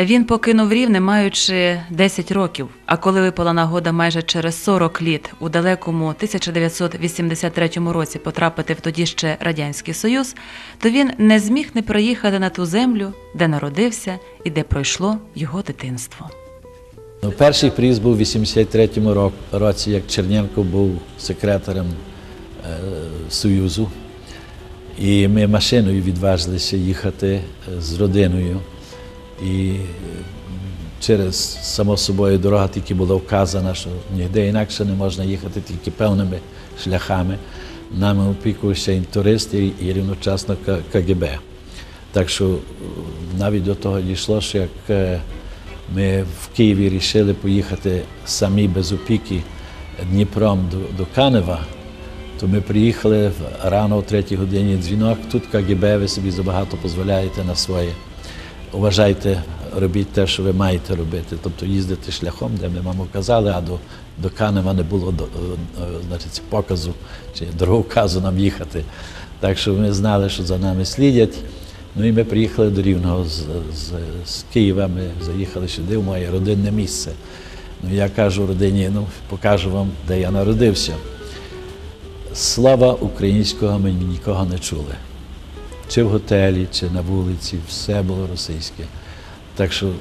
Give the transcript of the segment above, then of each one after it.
Він покинув рівне, маючи 10 років. А коли випала нагода майже через 40 літ у далекому 1983 році потрапити в тоді ще радянський союз, то він не зміг не приїхати на ту землю, де народився і де пройшло його дитинство. Ну, перший приїзд був у 83-му ро- році, як Черненко був секретарем е, Союзу. І ми машиною відважилися їхати е, з родиною. І е, через само собою дорога тільки була вказана, що ніде інакше не можна їхати тільки певними шляхами. Нами опікувався інтурист і, і рівночасно КГБ. Так що е, навіть до того дійшло, що як е, ми в Києві вирішили поїхати самі без опіки Дніпром до, до Канева, то ми приїхали рано о третій годині дзвінок. Тут КГБ, ви собі забагато дозволяєте на своє. Уважайте, робіть те, що ви маєте робити. Тобто їздити шляхом, де ми вам казали, а до, до Канева не було е, е, значить, показу чи дороговказу нам їхати. Так що ми знали, що за нами слідять. Ну і ми приїхали до Рівного з, з, з Києва. Ми заїхали сюди, в моє родинне місце. Ну я кажу родині, ну покажу вам, де я народився. Слава українського ми нікого не чули. Чи в готелі, чи на вулиці, все було російське. Так що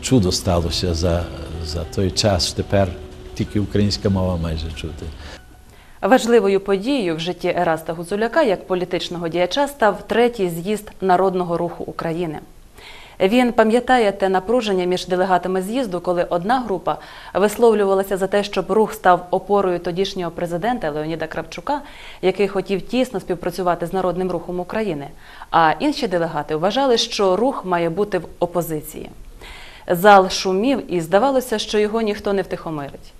чудо сталося за, за той час, тепер тільки українська мова майже чути. Важливою подією в житті Ераста Гуцуляка як політичного діяча став третій з'їзд Народного руху України. Він пам'ятає те напруження між делегатами з'їзду, коли одна група висловлювалася за те, щоб рух став опорою тодішнього президента Леоніда Кравчука, який хотів тісно співпрацювати з Народним рухом України. А інші делегати вважали, що рух має бути в опозиції. Зал шумів, і здавалося, що його ніхто не втихомирить.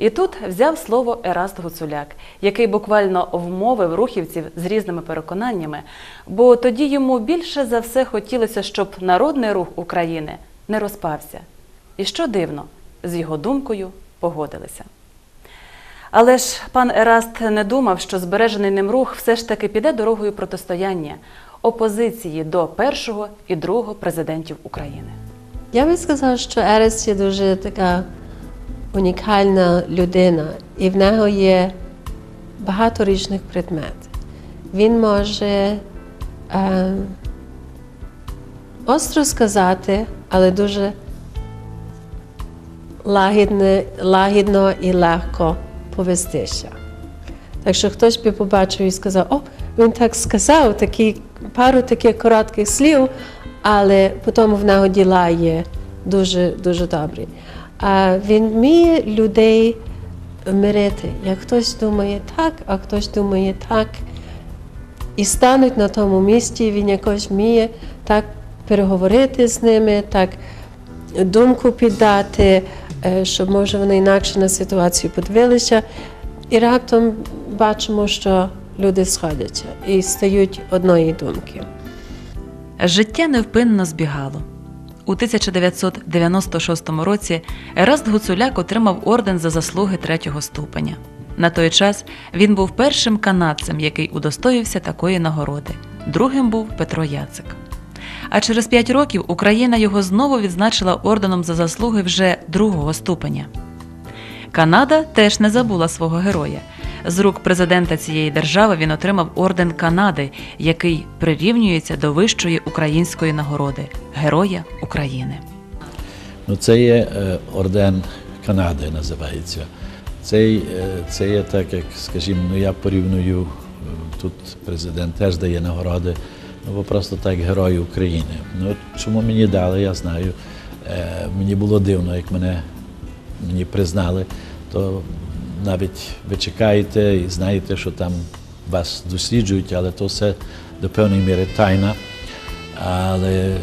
І тут взяв слово Ераст Гуцуляк, який буквально вмовив рухівців з різними переконаннями, бо тоді йому більше за все хотілося, щоб народний рух України не розпався. І що дивно, з його думкою погодилися. Але ж пан Ераст не думав, що збережений ним рух все ж таки піде дорогою протистояння опозиції до першого і другого президентів України. Я би сказала, що Ерес є дуже така унікальна людина, і в нього є багато різних предметів. Він може е, остро сказати, але дуже лагідне, лагідно і легко повестися. Так що хтось би побачив і сказав, о, він так сказав, такі, пару таких коротких слів, але потім в нього діла є дуже, дуже добрі. А він вміє людей мирити. Як хтось думає так, а хтось думає так. І стануть на тому місці, він якось вміє так переговорити з ними, так думку піддати, е, щоб може вони інакше на ситуацію подивилися. І раптом бачимо, що люди сходяться і стають одної думки. Життя невпинно збігало. У 1996 році Ераст Гуцуляк отримав орден за заслуги третього ступеня. На той час він був першим канадцем, який удостоївся такої нагороди. Другим був Петро Яцик. А через п'ять років Україна його знову відзначила орденом за заслуги вже другого ступеня. Канада теж не забула свого героя. З рук президента цієї держави він отримав орден Канади, який прирівнюється до вищої української нагороди Героя України. Ну, це є е, орден Канади, називається. Цей, е, це є так, як, скажімо, ну я порівную, е, тут президент теж дає нагороди, ну бо просто так Герой України. Ну, чому мені дали, я знаю. Е, мені було дивно, як мене мені признали, то навіть ви чекаєте і знаєте, що там вас досліджують, але то все до певної міри тайна. Але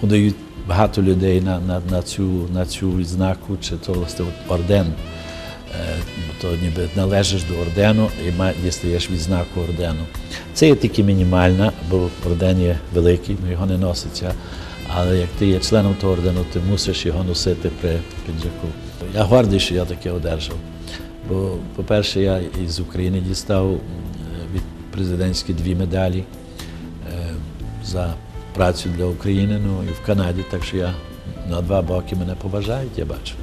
подають багато людей на, на, на, цю, на цю відзнаку, чи то власне орден. Е, То ніби належиш до ордену і дістаєш відзнаку ордену. Це є тільки мінімальна, бо орден є великий, ну його не носиться. Але як ти є членом того ордену, ти мусиш його носити при піджаку. Я гордий, що я таке одержав. Бо, по-перше, я із України дістав від президентські дві медалі е, за працю для України, ну і в Канаді, так що я на два боки мене поважають, я бачу.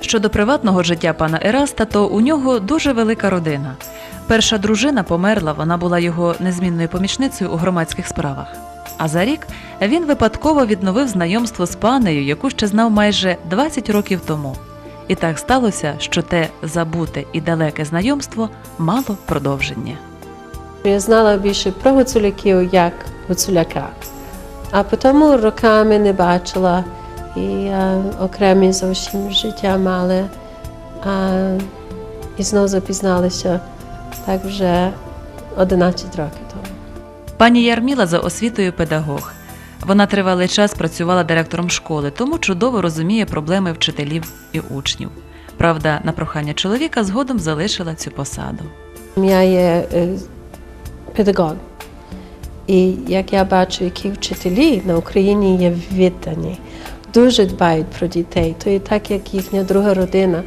Щодо приватного життя пана Ераста, то у нього дуже велика родина. Перша дружина померла, вона була його незмінною помічницею у громадських справах. А за рік він випадково відновив знайомство з панею, яку ще знав майже 20 років тому. І так сталося, що те забуте і далеке знайомство мало продовження. Я знала більше про гуцуляків як гуцуляка, а потім роками не бачила і а, окремі зовсім життя мали. А, і знову запізналися так вже 11 років тому. Пані Ярміла за освітою педагог. Вона тривалий час працювала директором школи, тому чудово розуміє проблеми вчителів і учнів. Правда, на прохання чоловіка згодом залишила цю посаду. Я є е, педагог. І як я бачу, які вчителі на Україні є віддані, дуже дбають про дітей, то і так, як їхня друга родина.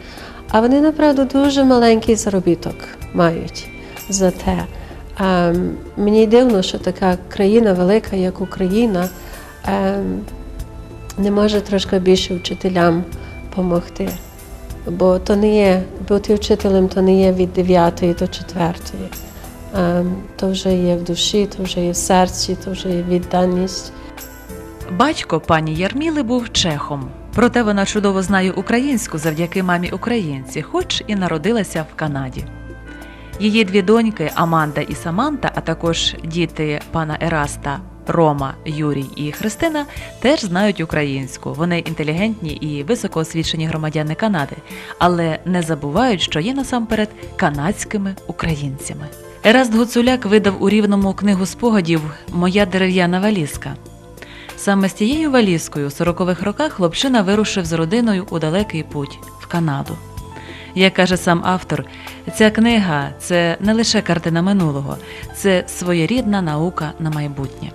А вони направду дуже маленький заробіток мають за те. А, мені дивно, що така країна велика, як Україна, ем, не може трошки більше вчителям допомогти. Бо то не є, бути вчителем то не є від 9 до 4. Ем, То вже є в душі, то вже є в серці, то вже є відданість. Батько пані Ярміли був чехом. Проте вона чудово знає українську завдяки мамі українці, хоч і народилася в Канаді. Її дві доньки Аманда і Саманта, а також діти пана Ераста Рома, Юрій і Христина, теж знають українську. Вони інтелігентні і високоосвічені громадяни Канади, але не забувають, що є насамперед канадськими українцями. Ераст Гуцуляк видав у рівному книгу спогадів Моя дерев'яна валізка. Саме з тією валізкою у 40-х роках хлопчина вирушив з родиною у далекий путь в Канаду. Як каже сам автор, ця книга це не лише картина минулого, це своєрідна наука на майбутнє.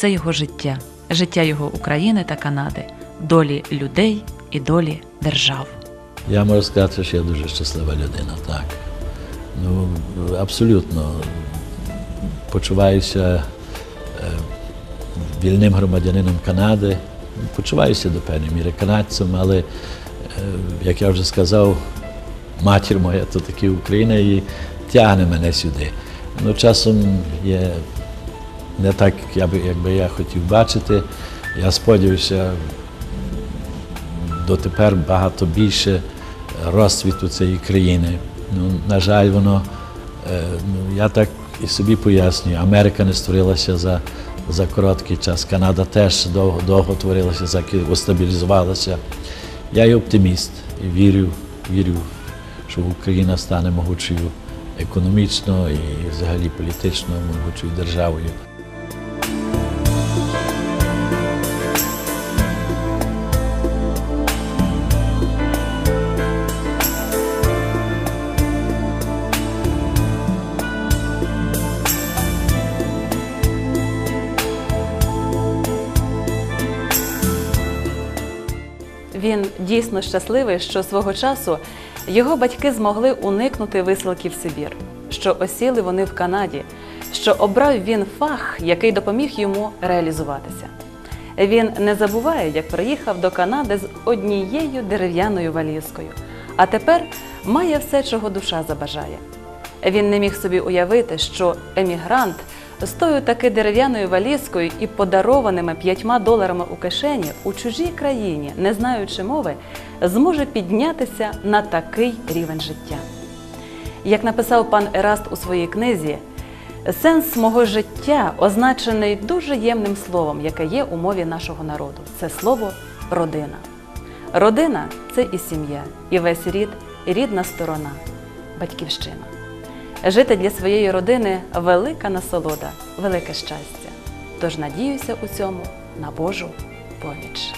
Це його життя, життя його України та Канади, долі людей і долі держав. Я можу сказати, що я дуже щаслива людина, так. Ну, абсолютно почуваюся е, вільним громадянином Канади, почуваюся до певної міри канадцем, але, е, як я вже сказав, матір моя то таки Україна і тягне мене сюди. Ну, часом є не так, як би, я хотів бачити. Я сподіваюся, дотепер багато більше розцвіту цієї країни. Ну, на жаль, воно, е, ну, я так і собі пояснюю, Америка не створилася за, за короткий час, Канада теж довго, довго творилася, стабілізувалася. Я є оптиміст і вірю, вірю, що Україна стане могучою економічно і взагалі політично могучою державою. Він дійсно щасливий, що свого часу його батьки змогли уникнути висилки в Сибір, що осіли вони в Канаді, що обрав він фах, який допоміг йому реалізуватися. Він не забуває, як приїхав до Канади з однією дерев'яною валізкою, а тепер має все, чого душа забажає. Він не міг собі уявити, що емігрант з тою таки дерев'яною валізкою і подарованими п'ятьма доларами у кишені у чужій країні, не знаючи мови, зможе піднятися на такий рівень життя. Як написав пан Ераст у своїй книзі, сенс мого життя означений дуже ємним словом, яке є у мові нашого народу. Це слово родина. Родина це і сім'я, і весь рід, і рідна сторона, батьківщина. Жити для своєї родини велика насолода, велике щастя. Тож надіюся у цьому на Божу поміч.